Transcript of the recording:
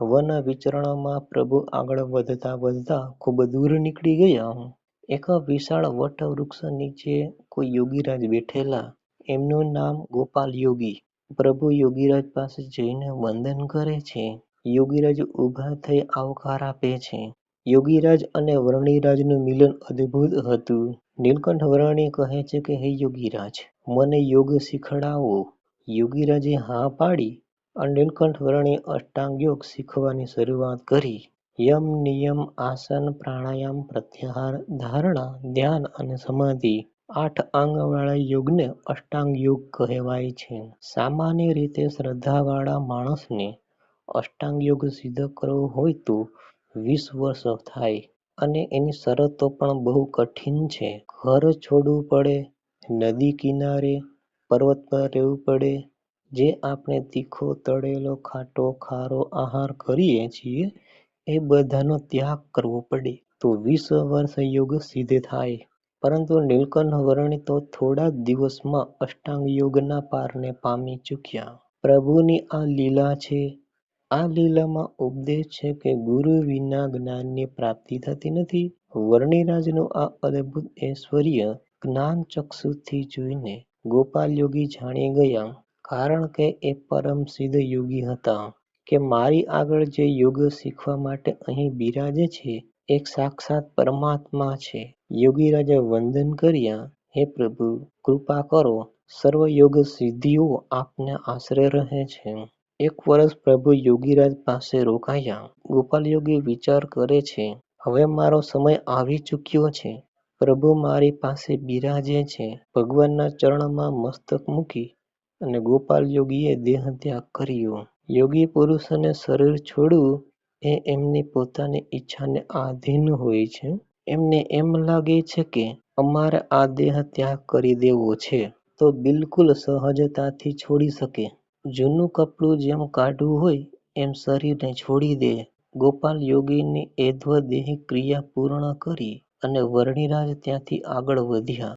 One વિચરણમાં પ્રભુ આગળ વધતા વધતા ખૂબ દૂર નીકળી ગયા. એક વિશાળ વટવૃક્ષ નીચે કોઈ યોગીરાજ બેઠેલા. એમનું નામ ગોપાલ યોગી. પ્રભુ યોગીરાજ પાસે જઈને વંદન કરે છે. યોગીરાજ ઊભા થઈ આવકાર આપે છે. યોગીરાજ અને વર્ણિરાજનું મિલન અદ્ભુત હતું. નીલકંઠ વર્ણી કહે છે કે હે યોગીરાજ, મને યોગ શીખડાવો. યોગીરાજે હા પાડી અને નીલકંઠ વર્ણીએ અષ્ટાંગ યોગ શીખવાની શરૂઆત કરી. યમ, નિયમ, આસન, પ્રાણાયામ, પ્રત્યાહાર, ધારણા, ધ્યાન અને સમાધિ આઠ અંગવાળા યોગને અષ્ટાંગ યોગ કહેવાય છે. સામાન્ય રીતે શ્રદ્ધાવાળા માણસને અષ્ટાંગ યોગ સિદ્ધ કરવો હોય તો વીસ વર્ષ થાય અને એની શરતો પણ બહુ કઠિન છે. ઘર છોડવું પડે, નદી કિનારે, પર્વત પર રહેવું પડે, જે આપણે તીખો, તળેલો, ખાટો, ખારો આહાર કરીએ છીએ એ બધાનો ત્યાગ કરવો પડે તો વીસ વર્ષ યોગ સિદ્ધ થાય. પરંતુ નીલકંઠ વર્ણી તો થોડા દિવસમાં અષ્ટાંગ યોગના પારને પામી ચૂક્યા. પ્રભુની આ લીલા છે. આ લીલામાં ઉપદેશ છે કે ગુરુ વિના જ્ઞાનની પ્રાપ્તિ થતી નથી. વર્ણિરાજનું આ અદભુત ઐશ્વર્ય જ્ઞાન ચક્ષુથી જોઈને ગોપાલ યોગી જાણી ગયા, કારણ કે એ પરમ સિદ્ધ યોગી હતા, કે મારી આગળ જે યોગ શીખવા માટે અહીં બિરાજે છે એ સાક્ષાત પરમાત્મા છે. યોગી રાજા વંદન કર્યા, હે પ્રભુ! કૃપા કરો, સર્વ યોગ સિદ્ધિઓ આપને આશરે રહે છે. એક વર્ષ પ્રભુ યોગીરાજ પાસે રોકાયા. ગોપાલ યોગી વિચાર કરે છે, હવે મારો સમય આવી ચૂક્યો છે. પ્રભુ મારી પાસે બિરાજે છે. ભગવાનના ચરણમાં મસ્તક મૂકી અને ગોપાલ યોગીએ દેહત્યાગ કર્યો. યોગી પુરુષોને શરીર છોડવું એ એમની પોતાની ઈચ્છાને આધીન હોય છે. એમને એમ લાગે છે કે અમારે આ દેહ ત્યાગ કરી દેવો છે તો બિલકુલ સહજતાથી છોડી શકે. જૂનું કપડું જેમ કાઢવું હોય એમ શરીરને છોડી દે. ગોપાલ યોગીની એધ્વ દેહિક ક્રિયા પૂર્ણ કરી અને વર્ણિરાજ ત્યાંથી આગળ વધ્યા.